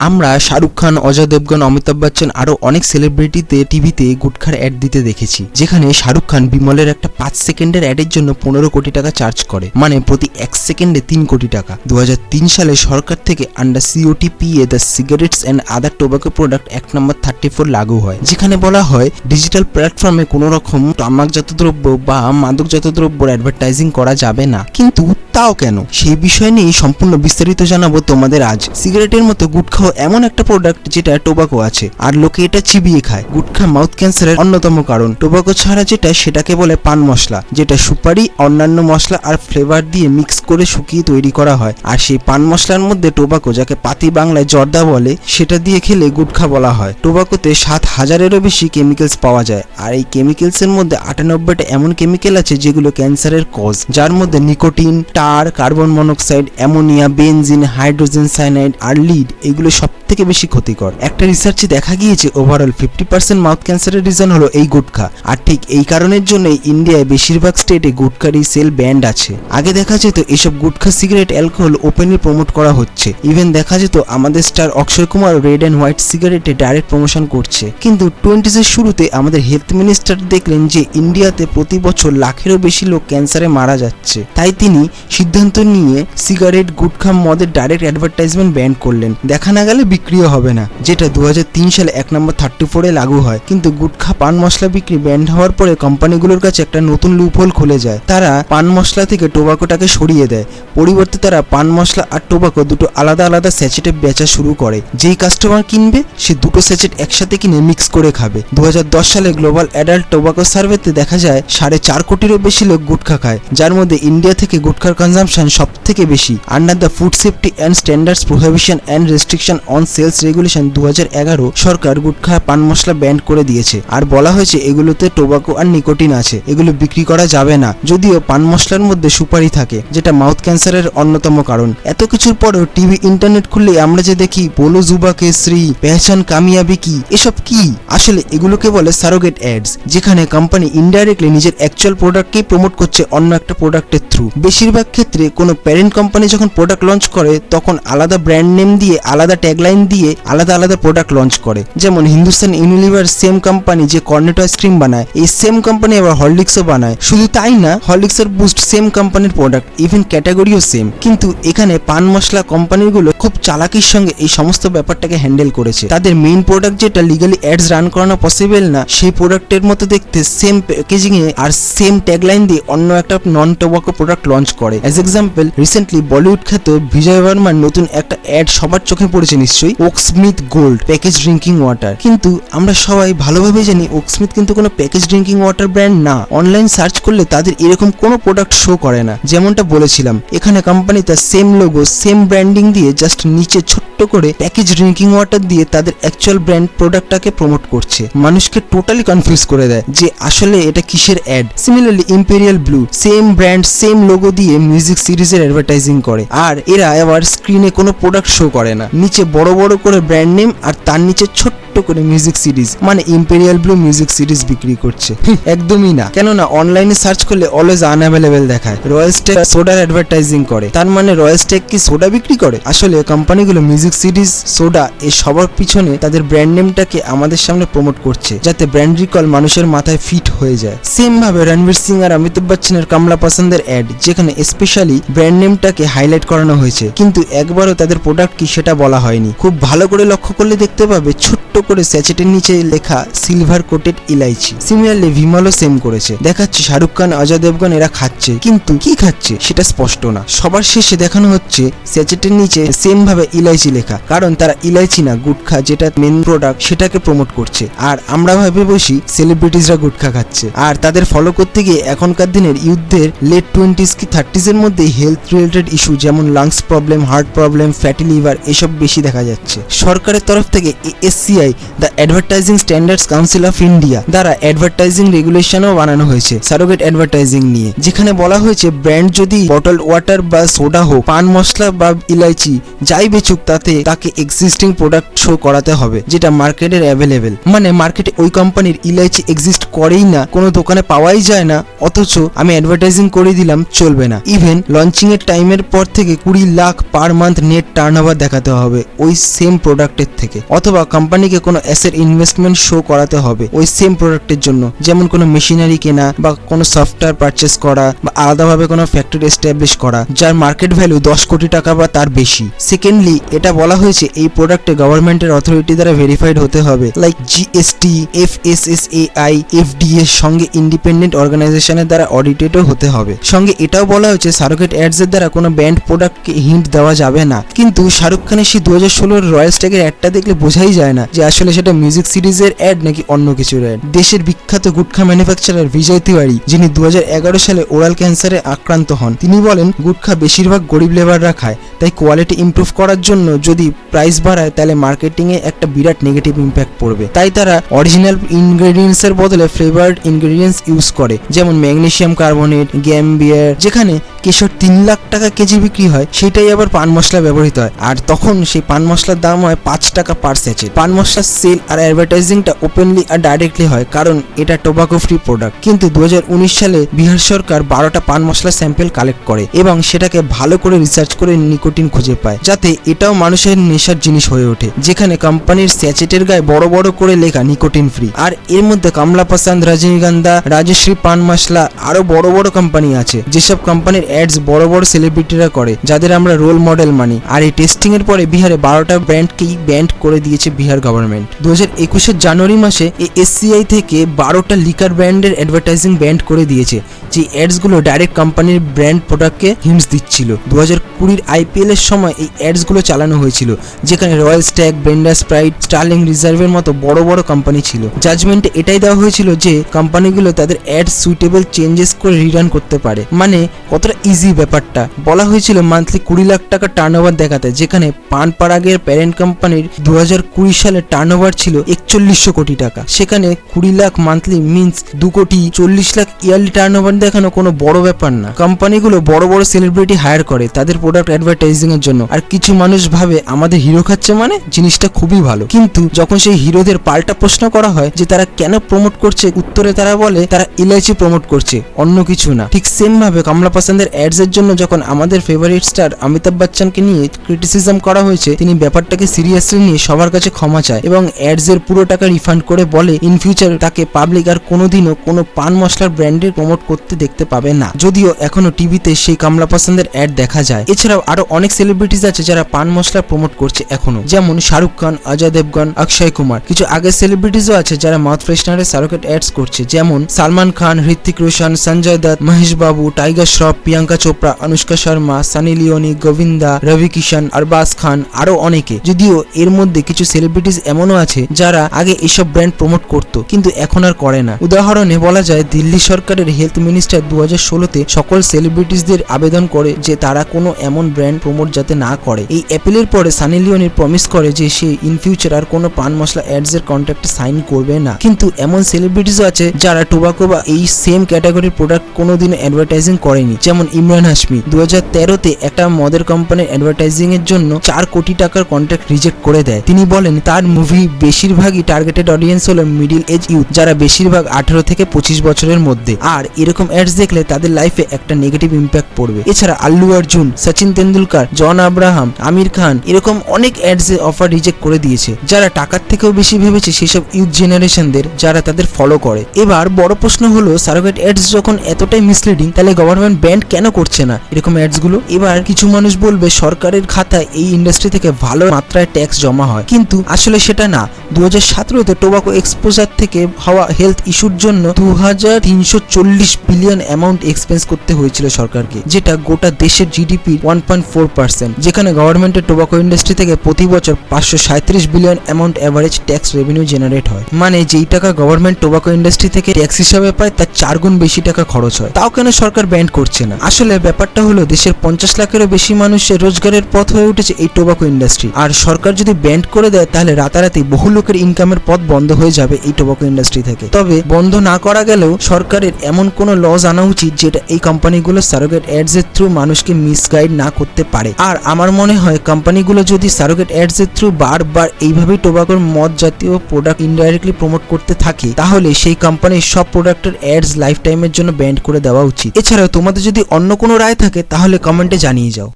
আমরা শাহরুখ খান, অজয় দেবগন, অমিতাভ বচ্চন আরও অনেক সেলিব্রিটিতে টিভিতে গুটখার অ্যাড দিতে দেখেছি। যেখানে শাহরুখ খান বিমলের একটা পাঁচ সেকেন্ডের অ্যাডের জন্য পনেরো কোটি টাকা চার্জ করে। মানে প্রতি এক সেকেন্ডে তিন কোটি টাকা। দু হাজার তিন সালে সরকার থেকে under COTPA the cigarettes and other tobacco product এক নম্বর থার্টি ফোর লাগু হয়। যেখানে বলা হয় ডিজিটাল প্ল্যাটফর্মে কোনো রকম তামাকজাত দ্রব্য বা মাদকজাত দ্রব্যর অ্যাডভার্টাইজিং করা যাবে না। কিন্তু তাও কেন? সেই বিষয় নিয়ে সম্পূর্ণ বিস্তারিত জানাব তোমাদের আজ। সিগারেটের মতো গুটখাও এমন একটা প্রোডাক্ট যেটা টোবাকো আছে। আর লোকে এটা চিবিয়ে খায়। গুটখা মাউথ ক্যান্সারের অন্যতম কারণ। টোবাকো ছাড়া যেটা, সেটাকে বলে পান মশলা, যেটা সুপারি, অন্যান্য মশলা আর ফ্লেভার দিয়ে মিক্স করে শুকিয়ে তৈরি করা হয়। আর সেই পান মশলার মধ্যে টোবাকো যাকে পাতি বাংলায় জর্দা বলে, সেটা দিয়ে খেলে গুটখা বলা হয়। টোবাকোতে সাত হাজারেরও বেশি কেমিক্যালস পাওয়া যায়। আর এই কেমিক্যালসের মধ্যে আটানব্বইটা এমন কেমিক্যাল আছে যেগুলো ক্যান্সারের কজ যার মধ্যে nicotine, tar carbon monoxide ammonia benzene hydrogen cyanide আর লিড এগুলো সব থেকে বেশি ক্ষতিকর। একটা রিসার্চে দেখা গিয়েছে ওভারঅল ফিফটি পার্সেন্ট মাউথ ক্যান্সারের রিজন হলো এই গুটখা। আর ঠিক এই কারণের জন্যই ইন্ডিয়ায় বেশিরভাগ স্টেটে গুটখারি সেল ব্যান্ড আছে। আগে দেখা যেত এসব gutkha cigarette alcohol openly promote করা হচ্ছে। ইভেন দেখা যেত আমাদের star Akshay Kumar red and white সিগারেটে direct promotion করছে। কিন্তু টোয়েন্টিজের শুরুতে আমাদের হেলথ মিনিস্টার দেখলেন যে ইন্ডিয়াতে প্রতি বছর লাখেরও বেশি লোক ক্যান্সারে মারা যাচ্ছে। তাই তিনি সিদ্ধান্ত নিয়ে সিগারেট গুটখা মদের ডাইরেক্ট অ্যাডভার্টাইজমেন্ট ব্যান করলেন। দেখা না গেলে বিক্রিও হবে না, যেটা দু হাজার তিন সালে এক নম্বর থার্টি ফোরে লাগু হয়। কিন্তু গুটখা পান মশলা বিক্রি ব্যান্ড হওয়ার পরে কোম্পানিগুলোর কাছে একটা নতুন লুপহোল খুলে যায়। তারা পান মশলা থেকে টোবাকোটাকে সরিয়ে দেয়। পরিবর্তে তারা পান মশলা আর টোবাকো দুটো আলাদা আলাদা স্যাচেটে বেচা শুরু করে। যেই কাস্টমার কিনবে, সে দুটো স্যাচেট একসাথে কিনে মিক্স করে খাবে। দু হাজার দশ সালে গ্লোবাল অ্যাডাল্ট টোবাকো সার্ভেতে দেখা যায়, সাড়ে চার কোটিরও বেশি লোক গুটখা খায়, যার মধ্যে ইন্ডিয়া থেকে গুটখার কনজামশন সব থেকে বেশি। Under the food safety and standards prohibition and restriction on sales regulation দু হাজার এগারো সরকার গুটখা পান মশলা ব্যান্ড করে দিয়েছে। আর বলা হয়েছে, এগুলোতে টোবাকো আর নিকোটিন আছে। এগুলো বিক্রি করা যাবে না। যদিও পান মশলার মধ্যে সুপারি থাকে, যেটা মাউথ ক্যান্সারের অন্যতম কারণ। এত কিছুর পরেও টিভি, ইন্টারনেট খুললে আমরা যে দেখি বলো জুবা কেসরি, পেহচান কামিয়াবি কি, এসব কি? আসলে এগুলোকে বলে সারোগেট অ্যাডস, যেখানে কোম্পানি ইনডাইরেক্টলি নিজের অ্যাকচুয়াল প্রোডাক্টকেই প্রমোট করছে অন্য একটা প্রোডাক্টের থ্রু বেশিরভাগ ক্ষেত্রে কোনো প্যারেন্ট কোম্পানি যখন প্রোডাক্ট লঞ্চ করে, তখন আলাদা ব্র্যান্ড নেম দিয়ে আলাদা ট্যাগলাইন দিয়ে আলাদা আলাদা প্রোডাক্ট লঞ্চ করে। যেমন হিন্দুস্তান ইউনিলিভার সেম কোম্পানি যে কর্নেটো আইসক্রিম বানায়, এই সেম কোম্পানি আবার হরলিক্সও বানায়। শুধু তাই না হরলিক্সের বুস্ট সেম কোম্পানির প্রোডাক্ট ইভেন ক্যাটাগরিও সেম কিন্তু এখানে পান মশলা কোম্পানিগুলো খুব চালাকির সঙ্গে এই সমস্ত ব্যাপারটাকে হ্যান্ডেল করেছে। তাদের মেইন প্রোডাক্ট যেটা লিগালি অ্যাডস রান করানো পসিবল না, সেই প্রোডাক্টের মতো দেখতে সেম প্যাকেজিং এ আর সেম ট্যাগলাইন দিয়ে অন্য একটা নন টোবাকো প্রোডাক্ট লঞ্চ করে। অ্যাজ এক্সাম্পল রিসেন্টলি বলিউড খ্যাত বিজয় বর্মার নতুন একটা অ্যাড সবার চোখে পড়েছে নিশ্চয়ই। Oaksmith gold package drinking water কিন্তু আমরা সবাই ভালোভাবে জানি ওকস্মিথ কিন্তু কোনো প্যাকেজ ড্রিঙ্কিং ওয়াটার ব্র্যান্ড না। অনলাইন সার্চ করলে তাদের এরকম কোনো প্রোডাক্ট শো করে না। যেমনটা বলেছিলাম, এখানে কোম্পানি তার সেম লোগো সেম ব্র্যান্ডিং দিয়ে জাস্ট নিচে ছোট্ট করে প্যাকেজ ড্রিঙ্কিং ওয়াটার দিয়ে তাদের অ্যাকচুয়াল ব্র্যান্ড প্রোডাক্টটাকে প্রমোট করছে। মানুষকে টোটালি কনফিউজ করে দেয় যে আসলে এটা কিসের ad similarly Imperial Blue same brand same logo দিয়ে মিউজিক সিরিজের অ্যাডভার্টাইজিং করে। আর এরা আবার স্ক্রিনে কোনো প্রোডাক্ট শো করে না। নিচে বড় বড় করে ব্র্যান্ড নেম আর তার নিচে ছোট্ট করে মিউজিক সিরিজ মানে ইম্পেরিয়াল ব্লু মিউজিক সিরিজ বিক্রি করছে। একদমই না। কেননা অনলাইনে সার্চ করলে অলওয়েজ আনঅ্যাভেলেবেল দেখায়। রয়্যাল স্টেক সোডার অ্যাডভার্টাইজিং করে। তার মানে রয়্যাল স্টেক কি সোডা বিক্রি করে? আসলে কোম্পানিগুলো মিউজিক সিরিজ সোডা এই সবার পিছনে তাদের ব্র্যান্ড নেমটাকে আমাদের সামনে প্রমোট করছে, যাতে ব্র্যান্ড রিকল মানুষের মাথায় ফিট হয়ে যায়। সেম ভাবে রণবীর সিং আর অমিতাভ বচ্চনের কামলা পছন্দের অ্যাড যেখানে স্পেশালি ব্র্যান্ড নেমটাকে হাইলাইট করানো হয়েছে। কিন্তু একবারও তাদের প্রোডাক্ট কি সেটা বলা হয়নি। খুব ভালো করে লক্ষ্য করলে দেখতে পাবে ছোট্ট করে স্যাচেটের নিচে লেখা সিলভার কোটেড ইলাইচি। সিমিলারলি ভিমলও সেম করেছে। দেখাচ্ছে শাহরুখ খান অজয় দেবগন, এরা খাচ্ছে। কিন্তু কি খাচ্ছে সেটা স্পষ্ট না। সবার শেষে দেখানো হচ্ছে স্যাচেটের নিচে সেম ভাবে ইলাইচি লেখা। কারণ তারা ইলাইচি না, গুটখা যেটা মেন প্রোডাক্ট সেটাকে প্রমোট করছে। আর আমরা ভাবে বসি সেলিব্রিটিজরা গুটখা খাচ্ছে। আর তাদের ফলো করতে গিয়ে এখনকার দিনের ইউথদের লেট টোয়েন্টিস কি থার্টিজ এর মধ্যে হেলথ রিলেটেড ইস্যু যেমন lungs problem heart problem fatty liver এসব বেশি দেখা যাচ্ছে। সরকারের তরফ থেকে SCI AI the advertising standards council of India দ্বারা অ্যাডভার্টাইজিং রেগুলেশনও বানানো হয়েছে সারোগেট অ্যাডভার্টাইজিং নিয়ে। যেখানে বলা হয়েছে ব্র্যান্ড যদি বটল ওয়াটার বা সোডা হোক, পান মশলা বা ইলাইচি যাই বেচুক, তাতে তাকে এক্সিস্টিং প্রোডাক্ট শো করাতে হবে, যেটা মার্কেটের অ্যাভেলেবেল মানে মার্কেটে ওই কোম্পানির ইলাইচি এক্সিস্ট করেই না, কোনো দোকানে পাওয়াই যায় না, অথচ আমি অ্যাডভার্টাইজিং করে দিলাম, চলবে না। ইভেন লঞ্চিং এর টাইমের পর থেকে কুড়ি lakh per month net turn দেখাতে হবে, ওই সেম প্রোডাক্টের থেকে। অথবা কোম্পানিকে কোনো অ্যাসেট ইনভেস্টমেন্ট শো করাতে হবে ওই সেম প্রোডাক্টের জন্য। যেমন কোনো মেশিনারি কেনা বা কোনো সফটওয়্যার পারচেস করা বা আলাদাভাবে কোনো ফ্যাক্টরি এস্টাবলিশ করা, যার মার্কেট ভ্যালু দশ কোটি টাকা বা তার বেশি। সেকেন্ডলি এটা বলা হয়েছে এই প্রোডাক্টে গভর্নমেন্টের অথরিটি দ্বারা ভেরিফাইড হতে হবে। Like GST F S S A I FDA সঙ্গে ইন্ডিপেন্ডেন্ট অর্গানাইজেশনের দ্বারা অডিটেডও হতে হবে। সঙ্গে এটাও বলা হয়েছে সারোগেট অ্যাডস এর দ্বারা কোনো ব্যান্ড প্রোডাক্টকে হিন্ট দেওয়া যাবে না। কিন্তু শাহরুখ খানের সেই দু হাজার ষোলোর রয়্যাল স্ট্যাগের অ্যাডটা দেখলে বোঝাই যায় না যে আসলে সেটা মিউজিক সিরিজের অ্যাড নাকি অন্য কিছুর অ্যাড দেশের বিখ্যাত গুটখা ম্যানুফ্যাকচারার বিজয় তিওয়ারি, যিনি দু হাজার এগারো সালে ওরাল ক্যান্সারে আক্রান্ত হন, তিনি বলেন, গুটখা বেশিরভাগ গরিব লেবাররা খায়, তাই কোয়ালিটি ইমপ্রুভ করার জন্য যদি প্রাইস বাড়ায়, তাহলে মার্কেটিংয়ে একটা বিরাট নেগেটিভ ইম্প্যাক্ট পড়বে। তাই তারা অরিজিনাল ইনগ্রেডিয়েন্টস এর বদলে ফ্লেভার্ড ইনগ্রেডিয়েন্টস ইউজ করে, যেমন ম্যাগনেসিয়াম কার্বনেট গ্যাম্বিয়ার যেখানে কেশর তিন লাখ টাকা কেজি বিক্রি হয়, সেটাই আবার পান মশলা ব্যবহৃত হয়। আর তখন সেই পান মশলার দাম হয় পাঁচ টাকা পার স্যাচে পান মশলার সেল আর অ্যাডভার্টাইজিংটা ওপেনলি আর ডাইরেক্টলি হয়, কারণ এটা টোবাকো ফ্রি প্রোডাক্ট কিন্তু দু হাজার উনিশ সালে বিহার সরকার বারোটা পান মশলা স্যাম্পেল কালেক্ট করে এবং সেটাকে ভালো করে রিসার্চ করে নিকোটিন খুঁজে পায়, যাতে এটাও মানুষের নেশার জিনিস হয়ে ওঠে। যেখানে কোম্পানির স্যাচেটের গায়ে বড় বড় করে লেখা নিকোটিন ফ্রি আর এর মধ্যে কমলা প্রসাদ রজনীগন্ধা, রাজশ্রী পান মশলা আরও বড় বড় কোম্পানি আছে। যেসব কোম্পানির অ্যাডস বড় বড় সেলিব্রিটিরা করে, যাদের আমরা রোল মডেল মানি। আর এই টেস্টিং এর পরে বিহারে বারোটা ব্র্যান্ডকেই ব্যান্ড করে দিয়েছে বিহার গভর্নমেন্ট দু হাজার একুশের জানুয়ারি মাসে এসসিআই থেকে বারোটা লিকার ব্র্যান্ডের অ্যাডভার্টাইজিং ব্যান্ড করে দিয়েছে, যে অ্যাডসগুলো ডাইরেক্ট কোম্পানির ব্র্যান্ড প্রোডাক্টকে হিমস দিচ্ছিল। দু হাজার কুড়ির আইপিএল এর সময় এই অ্যাডসগুলো চালানো হয়েছিল, যেখানে Royal Stag blender Sprite Sterling রিজার্ভের মতো বড় বড় কোম্পানি ছিল। জাজমেন্টে এটাই দেওয়া হয়েছিল যে কোম্পানিগুলো তাদের অ্যাড সুইটেবল চেঞ্জেস করে রিটার্ন করতে পারে। মানে কতটা ইজি ব্যাপারটা। বলা হয়েছিল মান্থলি কুড়ি লাখ টাকা টার্ন দেখাতে, যেখানে পান পারাগের প্যারেন্ট কোম্পানির দু হাজার কুড়ি সালে টার্ন ছিল একচল্লিশশো কোটি টাকা। সেখানে কুড়ি লাখ মান্থলি মিন্স দু কোটি চল্লিশ লাখ ইয়ারলি টার্ন দেখানো কোনো বড় ব্যাপার না। কোম্পানিগুলো বড় বড় সেলিব্রিটি হায়ার করে তাদের প্রোডাক্ট অ্যাডভার্টাইজিং এর জন্য। আর কিছু মানুষ ভাবে আমাদের হিরো খাচ্ছে মানে জিনিসটা খুবই ভালো। কিন্তু যখন সেই হিরোদের পাল্টা প্রশ্ন করা হয় যে তারা কেন প্রমোট করছে, উত্তরে তারা বলে তারা ইলাইচি প্রমোট করছে, অন্য কিছু না। ঠিক সেম ভাবে কমলা পাসান্দের অ্যাডস এর জন্য যখন আমাদের ফেভারিট স্টার অমিতাভ বচ্চনকে নিয়ে ক্রিটিসিজম করা হয়েছে, তিনি ব্যাপারটাকে সিরিয়াসলি নিয়ে সবার কাছে ক্ষমা চায়। এবং অ্যাডস এর পুরো টাকা রিফান্ড করে বলে ইন ফিউচার তাকে পাবলিক আর কোনোদিনও কোনো পান মশলার ব্র্যান্ডের প্রমোট করতে দেখতে পাবে না। যদিও এখনও টিভিতে সেই কমলা পছন্দের অ্যাড দেখা যায়। এছাড়াও আরও অনেক সেলিব্রিটিজ আছে যারা পান মশলা প্রমোট করছে এখনও। যেমন শাহরুখ খান, অজয় দেবগন, অক্ষয় কুমার। কিছু আগের সেলিব্রিটিজও আছে যারা মাউথ ফ্রেশনারের সারোকেট অ্যাডস করছে। যেমন সালমান খান হৃতিক রোশন, সঞ্জয় দত্ত, মহেশ বাবু, টাইগার শ্রফ, প্রিয়াঙ্কা চোপড়া, অনুষ্কা শর্মা, সানি লিওনি, গোবিন্দা রবি কিষান আরবাজ খান, আরও অনেকে। যদিও এর মধ্যে কিছু সেলিব্রিটিজ এমনও আছে যারা আগে এসব ব্র্যান্ড প্রমোট করত, কিন্তু এখন আর করে না। উদাহরণে বলা যায়, দিল্লি সরকারের হেলথ মিনিস্টার দু হাজার ষোলোতে সকল সেলিব্রিটিসদের আবেদন করে যে তারা কোনো এমন ব্র্যান্ড প্রমোট যাতে না করে। এই অ্যাপিলের পরে সানি লিওনির প্রমিস করে যে সে ইন ফিউচার আর কোনো পান মশলা অ্যাডস এর কন্ট্রাক্টে সাইন করবে না। কিন্তু এমন সেলিব্রিটিসও আছে যারা টোবাকো বা এই সেম ক্যাটাগরির প্রোডাক্ট কোনোদিনও অ্যাডভার্টাইজিং করেনি। যেমন ইমরান হাসমি দু হাজার তেরোতে একটা মদের কোম্পানির অ্যাডভার্টাইজিং এর জন্য চার কোটি টাকার কন্ট্রাক্ট রিজেক্ট করে দেয়। তিনি বলেন, তার মুভি বেশিরভাগই টার্গেটেড অডিয়েন্স হলো মিডিল এজ ইউথ যারা বেশিরভাগ আঠারো থেকে পঁচিশ বছরের মধ্যে। আর এরকম অ্যাডস দেখলে তাদের লাইফে একটা নেগেটিভ ইম্প্যাক্ট পড়বে। এছাড়া আল্লু অর্জুন, সচিন তেন্ডুলকার, জন আব্রাহাম, আমির খান এরকম অনেক অ্যাডস অফার রিজেক্ট করে দিয়েছে। যারা টাকার থেকেও বেশি ভেবেছে সেসব ইউথ জেনারেশনদের যারা তাদের ফলো করে। এবার বড় প্রশ্ন হলো সারোগেট অ্যাডস যখন এতটাই মিসলিডিং তাহলে গভর্নমেন্ট ব্যান্ড কেন করছে না? এরকম অ্যাডসগুলো? এবার কিছু মানুষ বলবে, সরকারের খাতায় এই ইন্ডাস্ট্রি থেকে ভালো মাত্রায় ট্যাক্স জমা হয়। কিন্তু আসলে সেটা না। দু হাজার সতেরোতে টোবাকো এক্সপোজার থেকে হওয়া হেলথ ইস্যুর জন্য দু হাজার তিনশো চল্লিশ বিলিয়ন অ্যামাউন্ট এক্সপেন্স করতে হয়েছিল সরকারকে, যেটা গোটা দেশের GDP one point four percent যেখানে গভর্নমেন্টের টোবাকো ইন্ডাস্ট্রি থেকে প্রতি বছর পাঁচশো সাঁত্রিশ billion amount average tax revenue generate হয়। মানে যেই টাকা গভর্নমেন্ট টোবাকো ইন্ডাস্ট্রি থেকে ট্যাক্স হিসাবে পায়, তার চার গুণ বেশি টাকা খরচ হয়। তাও কেন সরকার ব্যান্ড করছে না? আসলে ব্যাপারটা হলো দেশের পঞ্চাশ লাখেরও বেশি মানুষের রোজগারের পথ হয়ে উঠেছে এই টোবাকো ইন্ডাস্ট্রি আর সরকার যদি ব্যান্ড করে দেয়, তাহলে রাতারাতি রাতারাতি বহু লোকের ইনকামের পথ বন্ধ হয়ে যাবে এই টোবাকো ইন্ডাস্ট্রি থেকে। তবে বন্ধ না করা গেলেও সরকারের এমন কোনো লজ আনা উচিত যেটা এই কোম্পানিগুলো সারোগেট অ্যাডস এর থ্রু মানুষকে মিসগাইড না করতে পারে। আর আমার মনে হয় কোম্পানিগুলো যদি সারোগেট অ্যাডস এর থ্রু বারবার এইভাবেই টোবাকোর মদ জাতীয় প্রোডাক্ট ইনডাইরেক্টলি প্রমোট করতে থাকে, তাহলে সেই কোম্পানির সব প্রোডাক্টের অ্যাডস লাইফ টাইমের জন্য ব্যান্ড করে দেওয়া উচিত। এছাড়াও তোমাদের যদি অন্য কোনো রায় থাকে, তাহলে কমেন্টে জানিয়ে যাও।